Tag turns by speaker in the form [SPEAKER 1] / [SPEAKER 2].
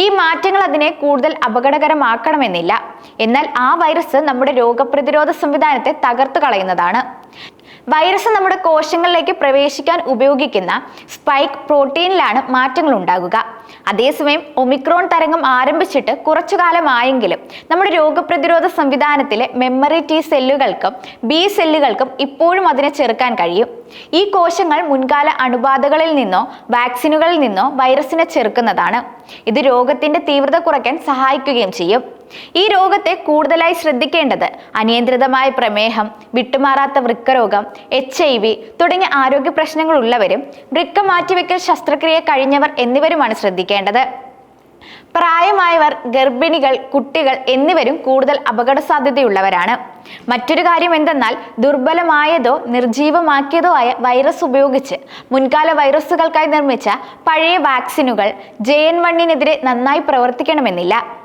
[SPEAKER 1] ഈ മാറ്റങ്ങൾ അതിനെ കൂടുതൽ അപകടകരമാക്കണമെന്നില്ല. എന്നാൽ ആ വൈറസ് നമ്മുടെ രോഗപ്രതിരോധ സംവിധാനത്തെ തകർത്തു കളയുന്നതാണ്. വൈറസ് നമ്മുടെ കോശങ്ങളിലേക്ക് പ്രവേശിക്കാൻ ഉപയോഗിക്കുന്ന സ്പൈക്ക് പ്രോട്ടീനിലാണ് മാറ്റങ്ങൾ ഉണ്ടാകുക. അതേസമയം ഒമിക്രോൺ തരംഗം ആരംഭിച്ചിട്ട് കുറച്ചു കാലമായെങ്കിലും നമ്മുടെ രോഗപ്രതിരോധ സംവിധാനത്തിലെ മെമ്മറി ടി സെല്ലുകൾക്കും ബി സെല്ലുകൾക്കും ഇപ്പോഴും അതിനെ ചെറുക്കാൻ കഴിയും. ഈ കോശങ്ങൾ മുൻകാല അണുബാധകളിൽ നിന്നോ വാക്സിനുകളിൽ നിന്നോ വൈറസിനെ ചെറുക്കുന്നതാണ്. ഇത് രോഗത്തിന്റെ തീവ്രത കുറയ്ക്കാൻ സഹായിക്കുകയും ചെയ്യും. ഈ രോഗത്തെ കൂടുതലായി ശ്രദ്ധിക്കേണ്ടത് അനിയന്ത്രിതമായ പ്രമേഹം വിട്ടുമാറാത്ത വൃക്കരോഗം എച്ച് ഐ വി തുടങ്ങിയ ആരോഗ്യ പ്രശ്നങ്ങൾ ഉള്ളവരും വൃക്ക മാറ്റിവെക്കൽ ശസ്ത്രക്രിയ കഴിഞ്ഞവർ എന്നിവരുമാണ് ശ്രദ്ധിക്കേണ്ടത്. പ്രായമായവർ ഗർഭിണികൾ കുട്ടികൾ എന്നിവരും കൂടുതൽ അപകട സാധ്യതയുള്ളവരാണ് മറ്റൊരു കാര്യം എന്തെന്നാൽ ദുർബലമായതോ നിർജീവമാക്കിയതോ ആയ വൈറസ് ഉപയോഗിച്ച് മുൻകാല വൈറസുകൾക്കായി നിർമ്മിച്ച പഴയ വാക്സിനുകൾ ജെ എൻ വണ്ണിനെതിരെ നന്നായി പ്രവർത്തിക്കണമെന്നില്ല.